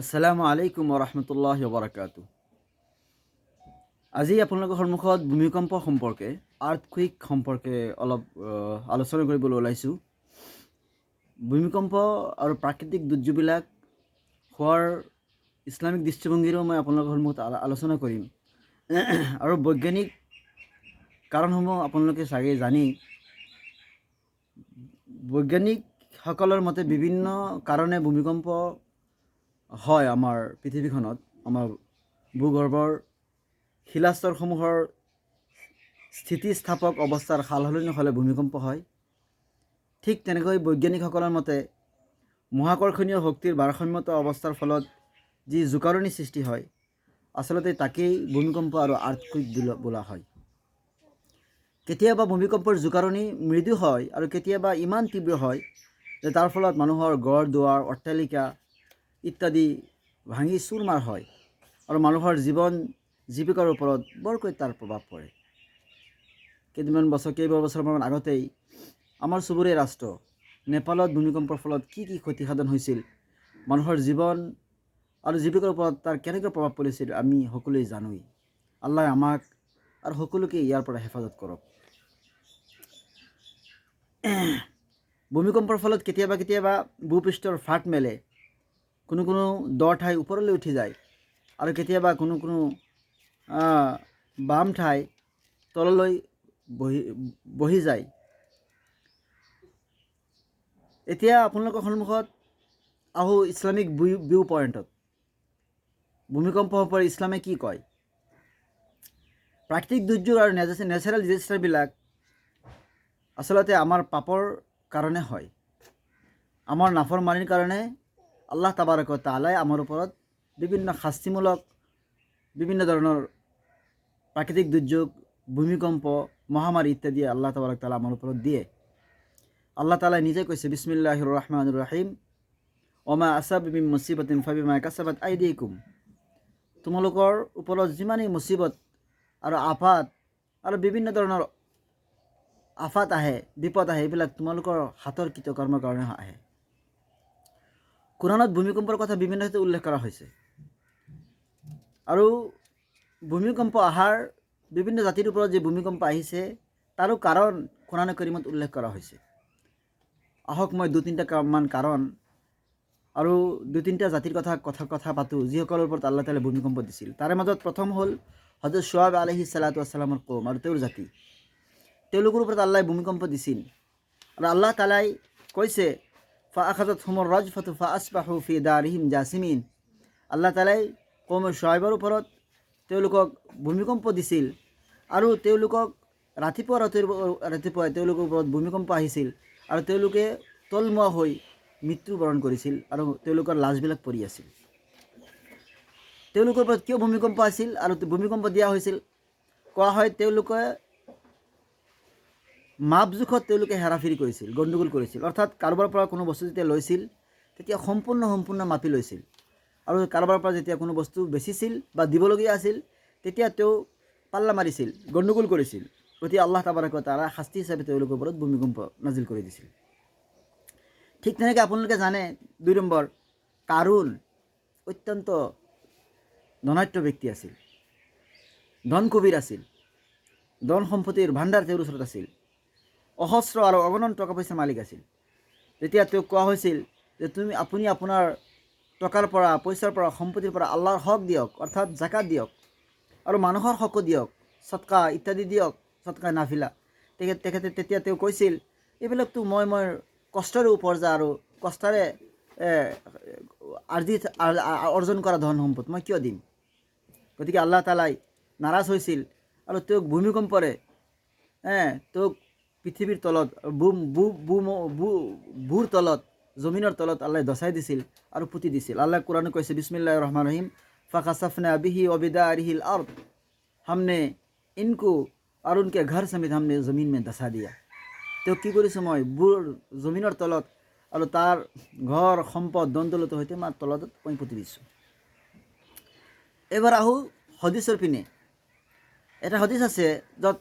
আসসালামু আলাইকুম ৰহমতুল্লাহ বাৰকাতু আজি আপোনালোকৰ সন্মুখত ভূমিকম্প সম্পৰ্কে আৰ্থকুইক সম্পৰ্কে অলপ আলোচনা কৰিবলৈ ওলাইছোঁ। ভূমিকম্প আৰু প্ৰাকৃতিক দুৰ্যোগবিলাক হোৱাৰ ইছলামিক দৃষ্টিভংগীৰেও মই আপোনালোকৰ সন্মুখত আলোচনা কৰিম। আৰু বৈজ্ঞানিক কাৰণসমূহ আপোনালোকে চাগে জানেই। বৈজ্ঞানিকসকলৰ মতে বিভিন্ন কাৰণে ভূমিকম্প হয় আমাৰ পৃথিৱীখনত আমাৰ ভূগৰ্ভৰ শিলাস্তৰসমূহৰ স্থিতিস্থাপক অৱস্থাৰ সালসলনি হ'লে ভূমিকম্প হয়। ঠিক তেনেকৈ বৈজ্ঞানিকসকলৰ মতে মহাকৰ্ষণীয় শক্তিৰ ভাৰসাম্যত অৱস্থাৰ ফলত যি জোকাৰণি সৃষ্টি হয় আচলতে তাকেই ভূমিকম্প আৰু আৰ্থকুইক বোলা হয়। কেতিয়াবা ভূমিকম্পৰ জোকাৰণি মৃদু হয় আৰু কেতিয়াবা ইমান তীব্ৰ হয় যে তাৰ ফলত মানুহৰ গড় দুৱাৰ অট্টালিকা ইত্যাদি ভাঙি চুৰমাৰ হয় আৰু মানুহৰ জীৱন জীৱিকাৰ ওপৰত বৰকৈ তাৰ প্ৰভাৱ পৰে। কেইদিনমান বছৰ কেইবাবছৰমান আগতেই আমাৰ চুবুৰীয়া ৰাষ্ট্ৰ নেপালত ভূমিকম্পৰ ফলত কি কি ক্ষতিসাধন হৈছিল, মানুহৰ জীৱন আৰু জীৱিকাৰ ওপৰত তাৰ কেনেকৈ প্ৰভাৱ পৰিছিল আমি সকলোৱে জানোৱেই। আল্লাহ আমাক আৰু সকলোকে ইয়াৰ পৰা হেফাজত কৰক। ভূমিকম্পৰ ফলত কেতিয়াবা কেতিয়াবা ভূপৃষ্ঠৰ ফাট মেলে। কোনো কোনো দ ঠাই ওপৰলৈ উঠি যায় আৰু কেতিয়াবা কোনো কোনো বাম ঠাই তললৈ বহি বহি যায়। এতিয়া আপোনালোকৰ সন্মুখত আহোঁ ইছলামিক ভিউ ভিউ পইণ্টত। ভূমিকম্প সম্পৰ্কে ইছলামে কি কয়? প্ৰাকৃতিক দুৰ্যোগ আৰু নেচাৰ নেচাৰেল ডিজাষ্টাৰবিলাক আচলতে আমাৰ পাপৰ কাৰণে হয়। আমাৰ নাফৰমানিৰ কাৰণে আল্লাহ তাবাৰক তালাই আমাৰ ওপৰত বিভিন্ন শাস্তিমূলক বিভিন্ন ধৰণৰ প্ৰাকৃতিক দুৰ্যোগ ভূমিকম্প মহামাৰী ইত্যাদি আল্লাহ তাবাৰক তালা আমাৰ ওপৰত দিয়ে। আল্লাহ তালাই নিজে কৈছে বিসমিল্লাহ ৰহমান ৰাহিম অমা আছাব বিম মুচিবতিন ফাবিমা কাছাবাত আইদিকুম। তোমালোকৰ ওপৰত যিমানেই মুচিবত আৰু আফাত আৰু বিভিন্ন ধৰণৰ আফাত আহে বিপদ আহে এইবিলাক তোমালোকৰ হাতৰ কৃতকৰ্মৰ কাৰণে আহে। কোৰাণত ভূমিকম্পৰ কথা বিভিন্ন ক্ষেত্ৰত উল্লেখ কৰা হৈছে। আৰু ভূমিকম্প অহাৰ বিভিন্ন জাতিৰ ওপৰত যি ভূমিকম্প আহিছে, তাৰো কাৰণ কোৰাণে কৰিমত উল্লেখ কৰা হৈছে। আহক মই দুই তিনিটা মান কাৰণ আৰু দুই তিনিটা জাতিৰ কথা কথা কথা পাতোঁ, যিসকলৰ ওপৰত আল্লাহ তালে ভূমিকম্প দিছিল। তাৰে মাজত প্ৰথম হ'ল হজৰত সোৱাব আলহি চালাতু আছালামৰ কৌম আৰু তেওঁৰ জাতি। তেওঁলোকৰ ওপৰত আল্লাহে ভূমিকম্প দিছিল। আৰু আল্লাহ তালাই কৈছে ফা আখাজত হুমৰ ৰজ ফতু ফা আসবাহু ফি দাৰিহিম জাছিমিন আল্লাহ তালাই কৌম শ্বইবৰ ওপৰত তেওঁলোকক ভূমিকম্প দিছিল আৰু তেওঁলোকক ৰাতিপুৱা ৰাতিপুৱা ৰাতিপুৱাই তেওঁলোকৰ ওপৰত ভূমিকম্প আহিছিল আৰু তেওঁলোকে তলমুৱা হৈ মৃত্যুবৰণ কৰিছিল আৰু তেওঁলোকৰ লাজবিলাক পৰি আছিল। তেওঁলোকৰ ওপৰত কিয় ভূমিকম্প আছিল আৰু ভূমিকম্প দিয়া হৈছিল? কোৱা হয় তেওঁলোকে মাপজোখত তেওঁলোকে হেৰাফেৰি কৰিছিল, গণ্ডগোল কৰিছিল। অৰ্থাৎ কাৰোবাৰ পৰা কোনো বস্তু যেতিয়া লৈছিল, তেতিয়া সম্পূৰ্ণ সম্পূৰ্ণ মাপি লৈছিল। আৰু কাৰোবাৰ পৰা যেতিয়া কোনো বস্তু বেচিছিল বা দিবলগীয়া আছিল, তেতিয়া তেওঁ পাল্লা মাৰিছিল, গণ্ডগোল কৰিছিল। গতিকে আল্লাহ তাবাৰক তাৰা শাস্তি হিচাপে তেওঁলোকৰ ওপৰত ভূমিকম্প নাজিল কৰি দিছিল। ঠিক তেনেকৈ আপোনালোকে জানে, দুই নম্বৰ, কাৰুণ অত্যন্ত ধনাঢ্য ব্যক্তি আছিল। ধন কবিৰ আছিল। ধন সম্পত্তিৰ ভাণ্ডাৰ তেওঁৰ ওচৰত আছিল। অহস্ৰ আৰু অগণন টকা পইচাৰ মালিক আছিল। যেতিয়া তেওঁক কোৱা হৈছিল যে তুমি আপুনি আপোনাৰ টকাৰ পৰা পইচাৰ পৰা সম্পত্তিৰ পৰা আল্লাহৰ হক দিয়ক অৰ্থাৎ জাকাত দিয়ক আৰু মানুহৰ হকো দিয়ক সৎকা ইত্যাদি দিয়ক সৎকা নাফিলা। তেখেত তেখেতে তেতিয়া তেওঁ কৈছিল এইবিলাকতো মই মই কষ্টৰে উপাৰ্জা আৰু কষ্টেৰে আৰ্জিত অৰ্জন কৰা ধন সম্পদ মই কিয় দিম? গতিকে আল্লাহ তালাই নাৰাজ হৈছিল আৰু তেওঁক ভূমিকম্পৰে তেওঁক পৃথিৱীৰ তলত ভূৰ তলত, জমিনৰ তলত আল্লাহে দচাই দিছিল আৰু পুতি দিছিল। আল্লাহ কোৰাণে কৈছে বিছমিল্লা ৰহমান ৰহিম। ফাকা চাফনে আবিহি অবিদা আৰিহিল আৰ্ত হামনে ইনকু আৰু উনকে ঘৰ সমিত হামনে জমিন মে দচা দিয়া। তেওঁ কি কৰিছোঁ মই? বুৰ জমিনৰ তলত আৰু তাৰ ঘৰ, সম্পদ, দণ্ডলত সৈতে মাৰ তলত মই পুতি দিছোঁ। এইবাৰ আহোঁ হদিছৰ পিনে। এটা হদিছ আছে য'ত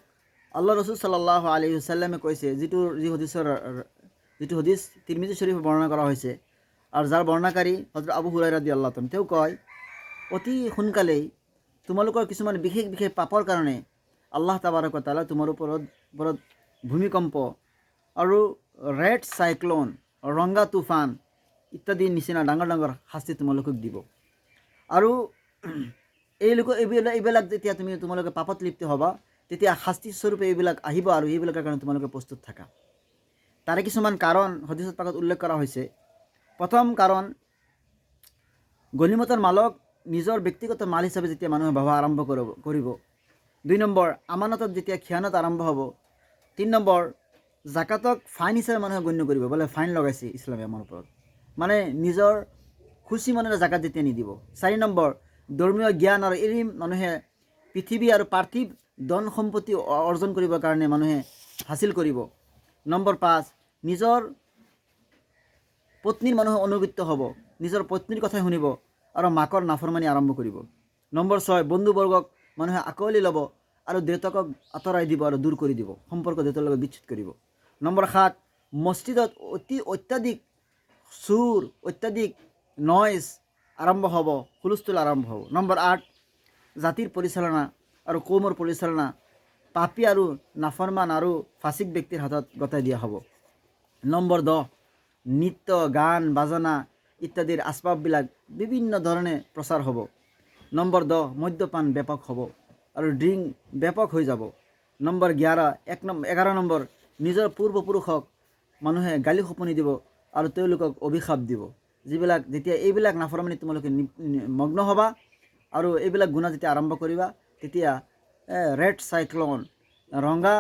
আল্লাহ ৰচুল চাল্লাহ আলী হুচাল্লামে কৈছে যিটো যি হদিছৰ যিটো হদিছ তিৰমিজি শ্বৰীফ বৰ্ণনা কৰা হৈছে আৰু যাৰ বৰ্ণাকাৰী হজৰত আবু হুৰাই ৰাদি আল্লাহ তেওঁ কয়, অতি সোনকালেই তোমালোকৰ কিছুমান বিশেষ বিশেষ পাপৰ কাৰণে আল্লাহ তাবাৰকতালা তোমাৰ ওপৰত ওপৰত ভূমিকম্প আৰু ৰেড চাইক্লন ৰংগা তুফান ইত্যাদি নিচিনা ডাঙৰ ডাঙৰ শাস্তি তোমালোকক দিব। আৰু এই লোক এইবিলাক এইবিলাক যেতিয়া তুমি তোমালোকে পাপত লিপ্ত হ'বা তেতিয়া শাস্তিস্বৰূপে এইবিলাক আহিব আৰু এইবিলাকৰ কাৰণে তোমালোকে প্ৰস্তুত থাকা। তাৰে কিছুমান কাৰণ হদিছত পাকত উল্লেখ কৰা হৈছে। প্ৰথম কাৰণ, গলিমতৰ মালক নিজৰ ব্যক্তিগত মাল হিচাপে যেতিয়া মানুহে ভবা আৰম্ভ কৰিব কৰিব। দুই নম্বৰ, আমানতত যেতিয়া খিয়ানত আৰম্ভ হ'ব। তিনি নম্বৰ, জাকাতক ফাইন হিচাপে মানুহে গণ্য কৰিব, বোলে ফাইন লগাইছে ইছলামে আমাৰ ওপৰত। মানে নিজৰ খুচি মনেৰে জাকাত যেতিয়া নিদিব। চাৰি নম্বৰ, ধৰ্মীয় জ্ঞান আৰু এলিম মানুহে পৃথিৱী আৰু পাৰ্থিৱ ধন সম্পত্তি অৰ্জন কৰিবৰ কাৰণে মানুহে হাচিল কৰিব। নম্বৰ পাঁচ নিজৰ পত্নীৰ মানুহে অনুগত্য হ'ব। নিজৰ পত্নীৰ কথাই শুনিব আৰু মাকৰ নাফৰমানি আৰম্ভ কৰিব। নম্বৰ ছয় বন্ধুবৰ্গক মানুহে আঁকোৱালি ল'ব আৰু দেউতাকক আঁতৰাই দিব আৰু দূৰ কৰি দিব। সম্পৰ্ক দেউতাৰ লগত বিচ্ছেদ কৰিব। নম্বৰ সাত মছজিদত অতি অত্যাধিক চুৰ অত্যাধিক নইজ আৰম্ভ হ'ব হুলস্থুল আৰম্ভ হ'ব। নম্বৰ আঠ জাতিৰ পৰিচালনা আৰু কৌমৰ পৰিচালনা, পাপী আৰু নাফৰমান আৰু ফাচিক ব্যক্তিৰ হাতত গতাই দিয়া হ'ব। নম্বৰ দহ, নৃত্য, গান, বাজনা ইত্যাদিৰ আচবাববিলাক বিভিন্ন ধৰণে প্ৰচাৰ হ'ব। নম্বৰ দহ, মদ্যপান ব্যাপক হ'ব আৰু ড্ৰিংক ব্যাপক হৈ যাব। নম্বৰ এঘাৰ, এক নম্বৰ এঘাৰ নম্বৰ, নিজৰ পূৰ্বপুৰুষক মানুহে গালি শপনি দিব আৰু তেওঁলোকক অভিশাপ দিব। যিবিলাক, যেতিয়া এইবিলাক নাফৰমানি তোমালোকে মগ্ন হ'বা আৰু এইবিলাক গুণা যেতিয়া আৰম্ভ কৰিবা তেতিয়া ৰেড চাইক্লন ৰঙা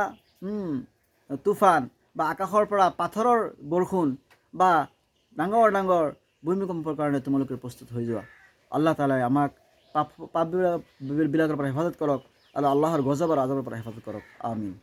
তুফান বা আকাশৰ পৰা পাথৰৰ বৰষুণ বা ডাঙৰ ডাঙৰ ভূমিকম্পৰ কাৰণে তোমালোকে প্ৰস্তুত হৈ যোৱা। আল্লাহ তালাই আমাক পাপ পাপবিলাক বিলাকৰ পৰা হেফাজত কৰক আৰু আল্লাহৰ গজবৰ আজবৰ পৰা হেফাজত কৰক। আমিন।